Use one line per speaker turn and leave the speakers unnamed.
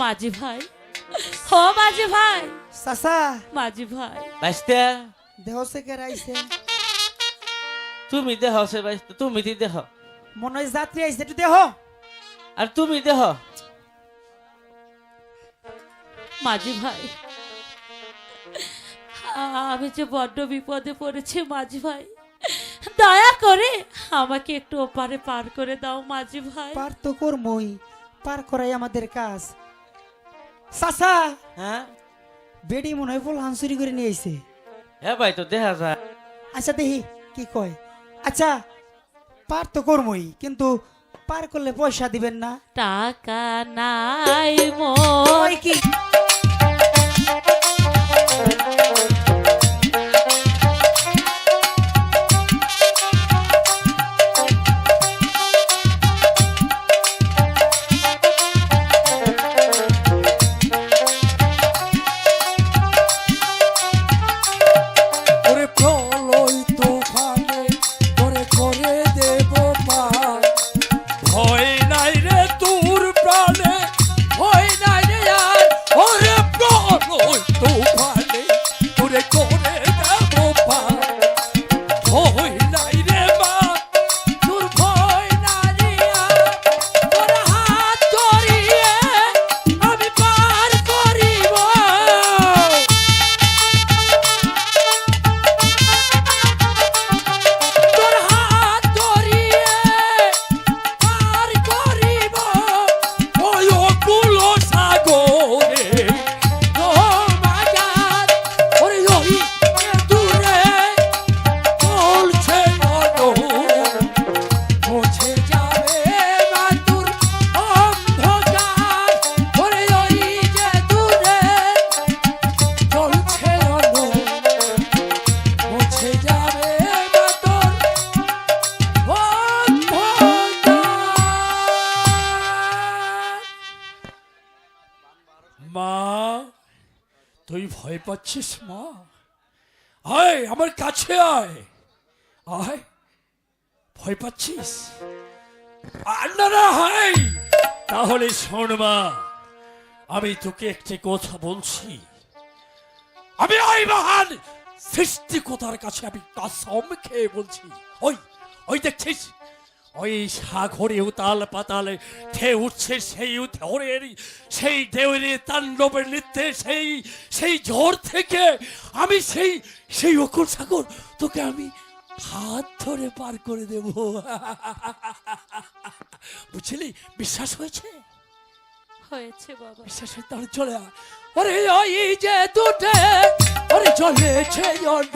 মাঝি ভাই। ও মাঝি ভাই।
চাচা
মাঝি ভাই।
বাইস্তা।
দেহ সে কেরাইছে।
তুমি দেহ সে বাইস্তা তুমি দি দেহ।
মনে হয় যাত্রী আইছে দেহ।
আর তুমি দেহ।
মাঝি ভাই আমি যে বড্ড বিপদে পড়েছি মাঝি ভাই দয়া করে আমাকে একটু ওপারে পার করে দাও মাঝি ভাই।
পার তো কর্মই পার করাই আমাদের কাজ। চাচা।
হ্যাঁ
বেডি মনে হয় ফুল হাঁসুরি করে নিয়ে আইছে।
হ্যাঁ ভাই তো দেখা যায়।
আচ্ছা দেখি কি কয়। আচ্ছা পার তো করমই কিন্তু পার করলে পয়সা দিবেন না।
টাকা নাই
মই কি?
মা, তুই ভয় পাচ্ছিস মা? আয়, আমার কাছে আয়। আয়, ভয় পাচ্ছিস? না হাই তাহলে শোন মা, আমি তোকে একটি কথা বলছি। আমি ওই মহান সৃষ্টিকতার কাছে আমি কাসম খেয়ে বলছি। ওই ওই দেখছিস? ওই সাগরে উতাল পাতালে ঢেউ উঠছে সেই ঢেউরের সেই ঢেউয়ের তাণ্ডবের নৃত্যে সেই সেই ঝড় থেকে আমি সেই সেই অকুল সাগর তোকে আমি হাত ধরে পার করে দেব। বুঝলি বিশ্বাস হয়েছে?
হয়েছে বাবা।
বিশ্বাস হয় তাহলে চলে আয়। ওরে ওই যে দুটে ওরে চলেছে অন্য